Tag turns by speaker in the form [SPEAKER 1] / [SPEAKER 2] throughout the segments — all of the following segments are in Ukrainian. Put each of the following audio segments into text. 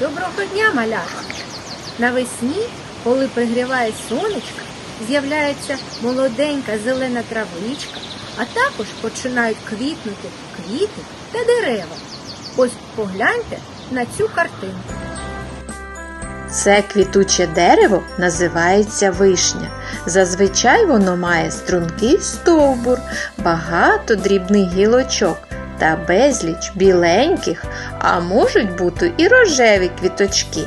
[SPEAKER 1] Доброго дня, малята! Навесні, коли пригріває сонечко, з'являється молоденька зелена травичка, а також починають квітнути квіти та дерева. Ось погляньте на цю картинку.
[SPEAKER 2] Це квітуче дерево називається вишня. Зазвичай воно має стрункий стовбур, багато дрібних гілочок та безліч біленьких, а можуть бути і рожеві квіточки.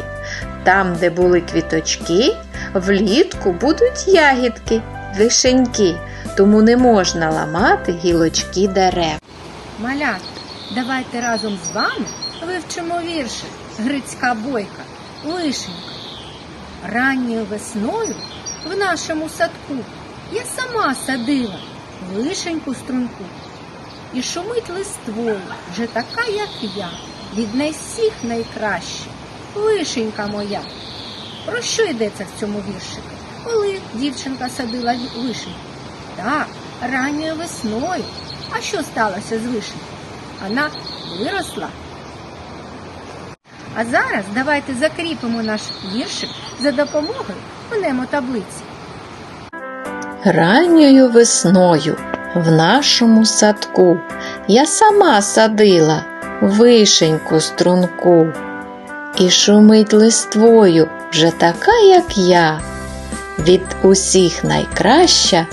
[SPEAKER 2] Там, де були квіточки, влітку будуть ягідки, вишеньки, тому не можна ламати гілочки дерев.
[SPEAKER 1] Малята, давайте разом з вами вивчимо віршик Грицька бойка, вишенька. Ранньою весною в нашому садку я сама садила вишеньку струнку. І шумить листвою, вже така, як я, від найсіх найкраща, вишенька моя. Про що йдеться в цьому віршику? Коли дівчинка садила вишеньку? Так, ранньою весною. А що сталося з вишенькою? Вона виросла. А зараз давайте закріпимо наш віршик за допомогою таблиці.
[SPEAKER 2] Ранньою весною в нашому садку я сама садила вишеньку струнку. І шумить листвою вже така, як я. Від усіх найкраща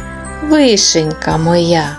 [SPEAKER 2] вишенька моя.